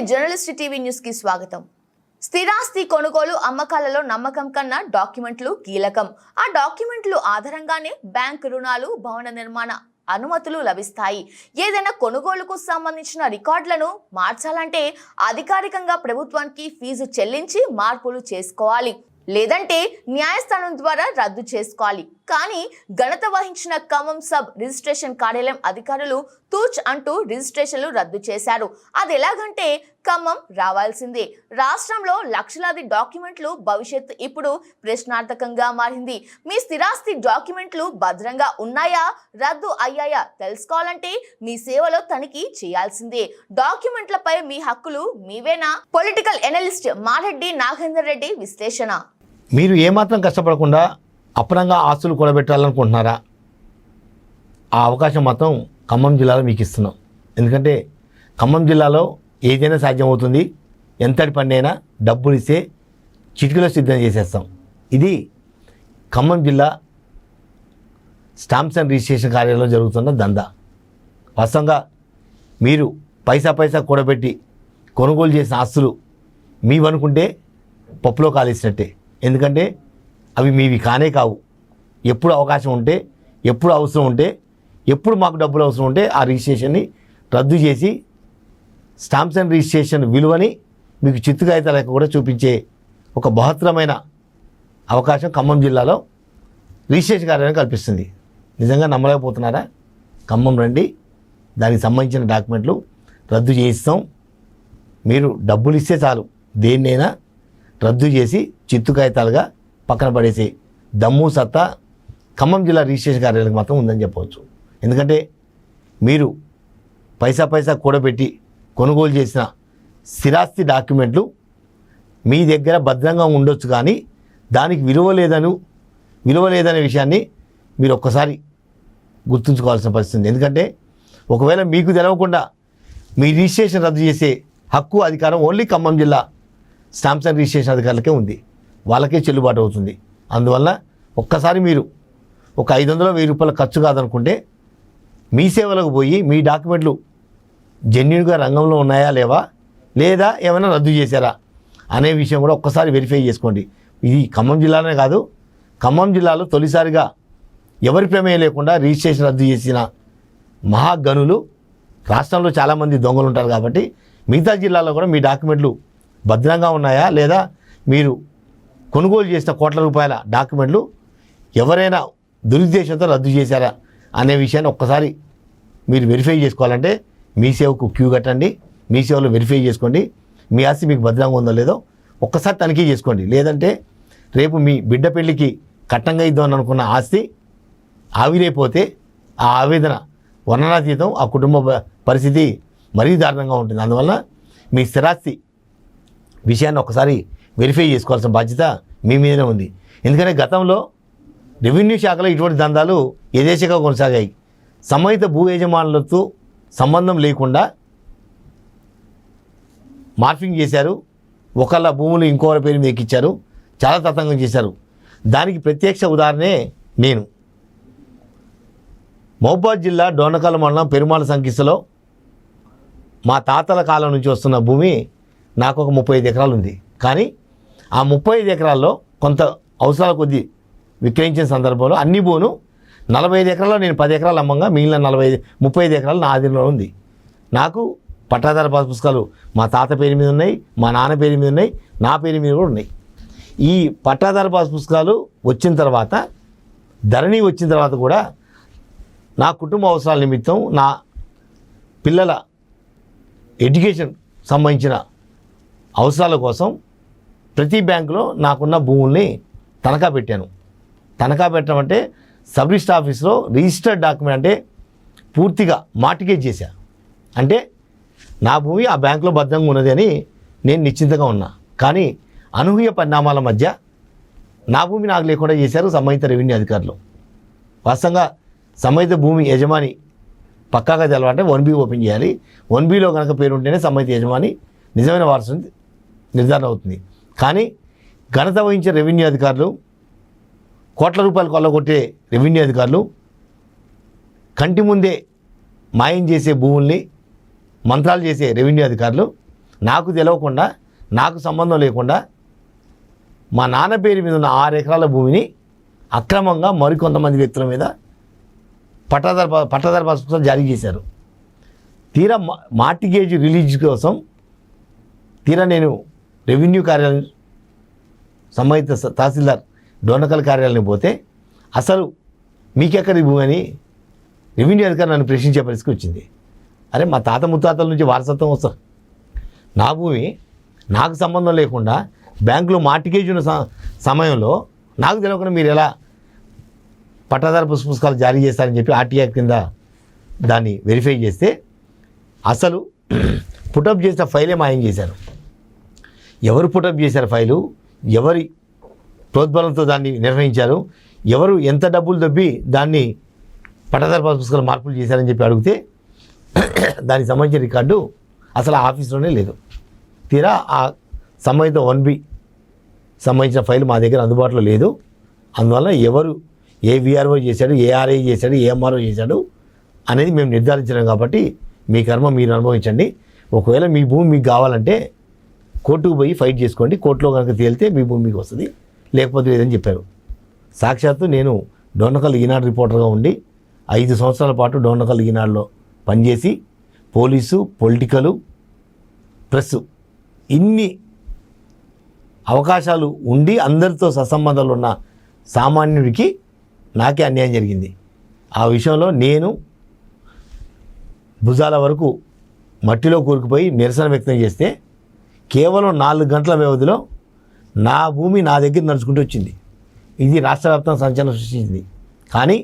Journalist TV న్యూస్కి స్వాగతం. స్థిరాస్తి కొనుగోలు అమ్మకాలలో నమ్మకం కన్నా డాక్యుమెంట్లు కీలకం. ఆ డాక్యుమెంట్లు ఆధారంగానే బ్యాంక్ రుణాలు భవన నిర్మాణ అనుమతులు లభిస్తాయి. ఏదైనా కొనుగోలుకు సంబంధించిన రికార్డులను మార్చాలంటే అధికారికంగా ప్రభుత్వానికి ఫీజు చెల్లించి మార్పులు చేసుకోవాలి. లేదంటే న్యాయస్థానం ద్వారా రద్దు చేసుకోవాలి. కానీ ఘనత వహించిన ఖమ్మం సబ్ రిజిస్ట్రేషన్ కార్యాలయం అధికారులు తూచ్ అంటూ రిజిస్ట్రేషన్లు రద్దు చేశారు. అది ఎలాగంటే ఖమ్మం రావాల్సిందే. రాష్ట్రంలో లక్షలాది డాక్యుమెంట్లు భవిష్యత్తు ఇప్పుడు ప్రశ్నార్థకంగా మారింది. మీ స్థిరాస్తి డాక్యుమెంట్లు భద్రంగా ఉన్నాయా? రద్దు అయ్యాయా? తెలుసుకోవాలంటే మీ సేవలో తనిఖీ చేయాల్సిందే. డాక్యుమెంట్లపై మీ హక్కులు మీవేనా? పొలిటికల్ ఎనలిస్ట్ మారెడ్డి నాగేందర్ రెడ్డి విశ్లేషణ. మీరు ఏమాత్రం కష్టపడకుండా అపరంగా ఆస్తులు కూడబెట్టాలనుకుంటున్నారా? ఆ అవకాశం మాత్రం ఖమ్మం జిల్లాలో మీకు ఇస్తున్నాం. ఎందుకంటే ఖమ్మం జిల్లాలో ఏదైనా సాధ్యమవుతుంది ఎంతటి పని అయినా డబ్బులు ఇస్తే చిటికలో సిద్ధం చేసేస్తాం. ఇది ఖమ్మం జిల్లా స్టాంప్స్ అండ్ రిజిస్ట్రేషన్ కార్యాలయంలో జరుగుతున్న దందా. వాస్తవంగా మీరు పైసా పైసా కూడబెట్టి కొనుగోలు చేసిన ఆస్తులు మీవనుకుంటే పప్పులో కాలేసినట్టే. ఎందుకంటే అవి మీవి కానే కావు. ఎప్పుడు అవకాశం ఉంటే ఎప్పుడు అవసరం ఉంటే ఎప్పుడు మాకు డబ్బులు అవసరం ఉంటే ఆ రిజిస్ట్రేషన్ని రద్దు చేసి స్టాంప్స్ అండ్ రిజిస్ట్రేషన్ విలువని మీకు చిత్తు కాగితాలకు కూడా చూపించే ఒక బహత్తరమైన అవకాశం ఖమ్మం జిల్లాలో రిజిస్ట్రేషన్ కార్యాలయం కల్పిస్తుంది. నిజంగా నమ్మలేకపోతున్నారా? ఖమ్మం రండి. దానికి సంబంధించిన డాక్యుమెంట్లు రద్దు చేయిస్తాం. మీరు డబ్బులు ఇస్తే చాలు. దేన్నైనా రద్దు చేసి చిత్తు కాగితాలుగా పక్కన పడేసి దమ్ము సత్తా ఖమ్మం జిల్లా రిజిస్ట్రేషన్ కార్యాలయం మాత్రం ఉందని చెప్పవచ్చు. ఎందుకంటే మీరు పైసా పైసా కూడబెట్టి కొనుగోలు చేసిన స్థిరాస్తి డాక్యుమెంట్లు మీ దగ్గర భద్రంగా ఉండొచ్చు కానీ దానికి విలువ లేదను విలువ లేదనే విషయాన్ని మీరు ఒక్కసారి గుర్తుంచుకోవాల్సిన పరిస్థితి ఉంది. ఎందుకంటే ఒకవేళ మీకు తెలవకుండా మీ రిజిస్ట్రేషన్ రద్దు చేసే హక్కు అధికారం ఓన్లీ ఖమ్మం జిల్లా స్టాంప్స్ అండ్ రిజిస్ట్రేషన్ అధికారులకే ఉంది. వాళ్ళకే చెల్లుబాటు అవుతుంది. అందువల్ల ఒక్కసారి మీరు ఒక ఐదు వందల వెయ్యి రూపాయల ఖర్చు కాదనుకుంటే మీ సేవలకు పోయి మీ డాక్యుమెంట్లు జెన్యున్గా రంగంలో ఉన్నాయా లేవా? లేదా ఏమైనా రద్దు చేశారా? అనే విషయం కూడా ఒక్కసారి వెరిఫై చేసుకోండి. ఇది ఖమ్మం జిల్లానే కాదు ఖమ్మం జిల్లాలో తొలిసారిగా ఎవరి ప్రమేయం లేకుండా రిజిస్ట్రేషన్ రద్దు చేసిన మహాగనులు రాష్ట్రంలో చాలామంది దొంగలు ఉంటారు కాబట్టి మిగతా జిల్లాలో కూడా మీ డాక్యుమెంట్లు భద్రంగా ఉన్నాయా లేదా మీరు కొనుగోలు చేసిన కోట్ల రూపాయల డాక్యుమెంట్లు ఎవరైనా దురుద్దేశంతో రద్దు చేశారా? అనే విషయాన్ని ఒక్కసారి మీరు వెరిఫై చేసుకోవాలంటే మీ సేవకు క్యూ కట్టండి మీ సేవలో వెరిఫై చేసుకోండి. మీ ఆస్తి మీకు భద్రంగా ఉందో లేదో ఒక్కసారి తనిఖీ చేసుకోండి. లేదంటే రేపు మీ బిడ్డ పెళ్ళికి కట్టంగా ఇద్దామని అనుకున్న ఆస్తి ఆవిరైపోతే ఆ ఆవేదన వర్ణనాతీతం ఆ కుటుంబ పరిస్థితి మరీ దారుణంగా ఉంటుంది. అందువల్ల మీ స్థిరాస్తి విషయాన్ని ఒకసారి వెరిఫై చేసుకోవాల్సిన బాధ్యత మీ మీదనే ఉంది. ఎందుకంటే గతంలో రెవెన్యూ శాఖలో ఇటువంటి దందాలు యథేచ్ఛగా కొనసాగాయి. సంబంధిత భూ యజమానులతో సంబంధం లేకుండా మార్ఫింగ్ చేశారు. ఒకళ్ళ భూములు ఇంకొకరి పేరు మీద ఎక్కించారు చాలా తతంగం చేశారు. దానికి ప్రత్యక్ష ఉదాహరణే నేను. మహబాద్ జిల్లా డోనకల్ మండలం పెరుమాళ సంఖ్యలో మా తాతల కాలం నుంచి వస్తున్న భూమి నాకు ఒక ముప్పై ఐదు ఎకరాలు ఉంది కానీ ఆ ముప్పై ఐదు ఎకరాల్లో కొంత అవసరాల కొద్దీ విక్రయించిన సందర్భంలో అన్ని భూను నలభై ఐదు ఎకరాల్లో నేను పది ఎకరాలు అమ్మంగా మిగిలిన నలభై ఐదు ముప్పై ఐదు ఎకరాలు నా ఆధీనంలో ఉంది. నాకు పట్టాదార పాస్ పుస్తకాలు మా తాత పేరు మీద ఉన్నాయి మా నాన్న పేరు మీద ఉన్నాయి నా పేరు మీద కూడా ఉన్నాయి. ఈ పట్టాదార పాస్ పుస్తకాలు వచ్చిన తర్వాత ధరణి వచ్చిన తర్వాత కూడా నా కుటుంబ అవసరాల నిమిత్తం నా పిల్లల ఎడ్యుకేషన్ సంబంధించిన అవసరాల కోసం ప్రతి బ్యాంకులో నాకున్న భూముల్ని తనఖా పెట్టాను. తనఖా పెట్టడం అంటే సబ్ రిజిస్టర్ ఆఫీస్లో రిజిస్టర్డ్ డాక్యుమెంట్ అంటే పూర్తిగా మార్టిగేజ్ చేశా. అంటే నా భూమి ఆ బ్యాంకులో భద్రంగా ఉన్నది అని నేను నిశ్చింతగా ఉన్నా. కానీ అనూహ్య పరిణామాల మధ్య నా భూమి నాకు లేకుండా చేశారు సంబంధిత రెవెన్యూ అధికారులు. వాస్తవంగా సంబంధిత భూమి యజమాని పక్కాగా తెలవాలంటే వన్ బీ ఓపెన్ చేయాలి. వన్ బీలో కనుక పేరు ఉంటేనే సంబంధిత యజమాని నిజమైన వారసుని నిర్ధారణ అవుతుంది. కానీ ఘనత వహించే రెవెన్యూ అధికారులు కోట్ల రూపాయలు కొల్లగొట్టే రెవెన్యూ అధికారులు కంటి ముందే మాయం చేసే భూముల్ని మంత్రాలు చేసే రెవెన్యూ అధికారులు నాకు తెలవకుండా నాకు సంబంధం లేకుండా మా నాన్న పేరు మీద ఉన్న ఆరు ఎకరాల భూమిని అక్రమంగా మరికొంతమంది వ్యక్తుల మీద పట్టాదారు ప- పట్టాదారు పుస్తకం జారీ చేశారు. తీరా మా- మార్టిగేజ్ రిలీజ్ కోసం తీరా నేను రెవెన్యూ కార్యాలయం సంబంధిత తహసీల్దార్ డోనకల్ కార్యాలయం పోతే అసలు మీకెక్కడి భూమి అని రెవెన్యూ అధికారి నన్ను ప్రశ్నించే పరిస్థితి వచ్చింది. అరే మా తాత ముత్తాతల నుంచి వారసత్వం వస్తుంది. నా భూమి నాకు సంబంధం లేకుండా బ్యాంకులో మార్టిగేజ్ ఉన్న స- సమయంలో నాకు తెలియకుండా మీరు ఎలా పట్టాదారు పుస్తకాలు జారీ చేస్తారని చెప్పి ఆర్టీఐ కింద దాన్ని వెరిఫై చేస్తే అసలు పుటప్ చేసిన ఫైలే మాయం చేశారు. ఎవరు పుటప్ చేశారు ఫైలు? ఎవరి ప్రోద్బలంతో దాన్ని నిర్వహించారు ఎవరు ఎంత డబ్బులు దొబ్బి దాన్ని పట్టదారు పుస్తకాలు మార్పులు చేశారని చెప్పి అడిగితే దానికి సంబంధించిన రికార్డు అసలు ఆఫీస్లోనే లేదు. తీరా ఆ సంబంధిత వన్ బి సంబంధించిన ఫైల్ మా దగ్గర అందుబాటులో లేదు. అందువల్ల ఎవరు ఏ విఆర్ఓ చేశాడు ఏఆర్ఐ చేశాడు ఏఎంఆర్ఓ చేశాడు అనేది మేము నిర్ధారించలేం కాబట్టి మీ కర్మ మీరు అనుభవించండి. ఒకవేళ మీ భూమి మీకు కావాలంటే కోర్టుకు పోయి ఫైట్ చేసుకోండి. కోర్టులో కనుక తేలితే మీ భూమి మీకు వస్తుంది. లేకపోతే లేదని చెప్పారు. సాక్షాత్తు నేను డోనకల్ ఈనాడు రిపోర్టర్గా ఉండి ఐదు సంవత్సరాల పాటు డోనకల్ ఈనాడులో పనిచేసి పోలీసు పొలిటికలు ప్రెస్ ఇన్ని అవకాశాలు ఉండి అందరితో సత్సంబంధాలు ఉన్న సామాన్యుడికి నాకే అన్యాయం జరిగింది. ఆ విషయంలో నేను భుజాల వరకు మట్టిలో కూరుకుపోయి నిరసన వ్యక్తం చేస్తే కేవలం నాలుగు గంటల వ్యవధిలో నా భూమి నా దగ్గర నడుచుకుంటూ వచ్చింది. ఇది రాష్ట్ర వ్యాప్తంగా సంచలనం సృష్టించింది. కానీ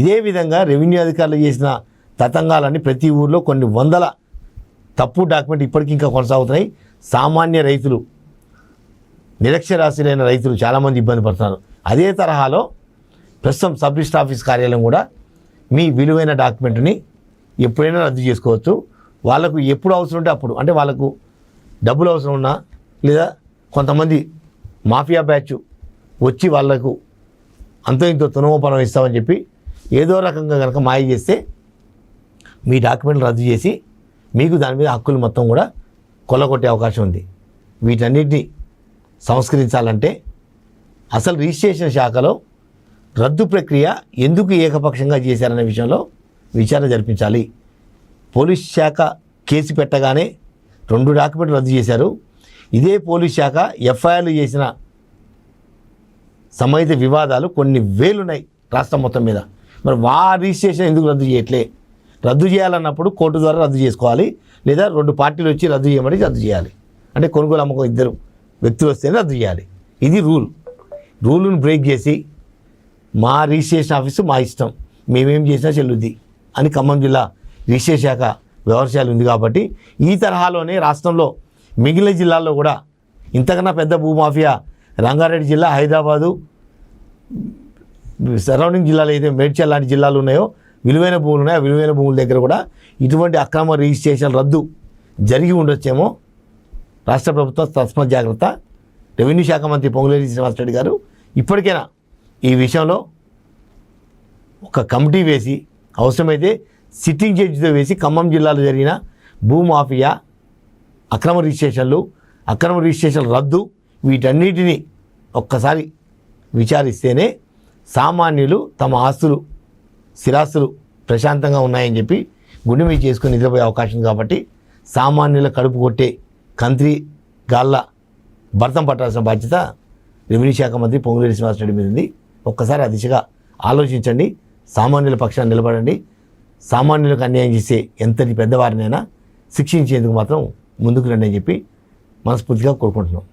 ఇదే విధంగా రెవెన్యూ అధికారులు చేసిన తతంగాలన్నీ ప్రతి ఊర్లో కొన్ని వందల తప్పు డాక్యుమెంట్ ఇప్పటికీ ఇంకా కొనసాగుతున్నాయి. సామాన్య రైతులు నిరక్షరాస్యులైన రైతులు చాలామంది ఇబ్బంది పడుతున్నారు. అదే తరహాలో ప్రస్తుతం సబ్ రిజిస్టర్ ఆఫీస్ కార్యాలయం కూడా మీ విలువైన డాక్యుమెంట్ని ఎప్పుడైనా రద్దు చేసుకోవచ్చు. వాళ్ళకు ఎప్పుడు అవసరం ఉంటే అప్పుడు అంటే వాళ్ళకు డబ్బులు అవసరం ఉన్నా లేదా కొంతమంది మాఫియా బ్యాచ్ వచ్చి వాళ్ళకు అంతో ఇంతో తునమోపనం ఇస్తామని చెప్పి ఏదో రకంగా కనుక మాయ చేస్తే మీ డాక్యుమెంట్లు రద్దు చేసి మీకు దాని మీద హక్కులు మొత్తం కూడా కొల్లగొట్టే అవకాశం ఉంది. వీటన్నిటిని సంస్కరించాలంటే అసలు రిజిస్ట్రేషన్ శాఖలో రద్దు ప్రక్రియ ఎందుకు ఏకపక్షంగా చేశారనే విషయంలో విచారణ జరిపించాలి. పోలీస్ శాఖ కేసు పెట్టగానే రెండు డాక్యుమెంట్లు రద్దు చేశారు. ఇదే పోలీస్ శాఖ ఎఫ్ఐఆర్లు చేసిన సంబంధిత వివాదాలు కొన్ని వేలున్నాయి రాష్ట్రం మొత్తం మీద. మరి వా రిజిస్ట్రేషన్ ఎందుకు రద్దు చేయట్లే? రద్దు చేయాలన్నప్పుడు కోర్టు ద్వారా రద్దు చేసుకోవాలి లేదా రెండు పార్టీలు వచ్చి రద్దు చేయమని రద్దు చేయాలి. అంటే కొనుగోలు అమ్మకం ఇద్దరు వ్యక్తులు వస్తేనే రద్దు చేయాలి. ఇది రూల్. రూల్ను బ్రేక్ చేసి మా రిజిస్ట్రేషన్ ఆఫీసు మా ఇష్టం మేమేం చేసినా చెల్లుద్ది అని ఖమ్మం జిల్లా రిజిస్ట్రేషన్ శాఖ వ్యవసాయాలు ఉంది కాబట్టి ఈ తరహాలోనే రాష్ట్రంలో మిగిలిన జిల్లాల్లో కూడా ఇంతకన్నా పెద్ద భూమాఫియా రంగారెడ్డి జిల్లా హైదరాబాదు సరౌండింగ్ జిల్లాలు అయితే మేడ్చల్ లాంటి జిల్లాలు ఉన్నాయో విలువైన భూములు ఉన్నాయో ఆ విలువైన భూముల దగ్గర కూడా ఇటువంటి అక్రమ రిజిస్ట్రేషన్ రద్దు జరిగి ఉండొచ్చేమో రాష్ట్ర ప్రభుత్వం తస్మత్ జాగ్రత్త. రెవెన్యూ శాఖ మంత్రి పొంగులేటి శ్రీనివాసరెడ్డి గారు ఇప్పటికైనా ఈ విషయంలో ఒక కమిటీ వేసి అవసరమైతే సిట్టింగ్ జడ్జితో వేసి ఖమ్మం జిల్లాలో జరిగిన భూమాఫియా అక్రమ రిజిస్ట్రేషన్లు అక్రమ రిజిస్ట్రేషన్ రద్దు వీటన్నిటిని ఒక్కసారి విచారిస్తేనే సామాన్యులు తమ ఆస్తులు స్థిరాస్తులు ప్రశాంతంగా ఉన్నాయని చెప్పి గుండె మీద చేసుకుని నిద్రపోయే అవకాశం కాబట్టి సామాన్యుల కడుపు కొట్టే కంత్రి గాళ్ళ భర్తం పట్టాల్సిన బాధ్యత రెవెన్యూ శాఖ మంత్రి పొంగులేటి శ్రీనివాసరెడ్డి మీద ఉంది. ఒక్కసారి ఆ దిశగా ఆలోచించండి సామాన్యుల పక్షాన్ని నిలబడండి. సామాన్యులకు అన్యాయం చేసే ఎంతటి పెద్దవారినైనా శిక్షించేందుకు మాత్రం ముందుకు రండి అని చెప్పి మనస్ఫూర్తిగా కోరుకుంటున్నాం.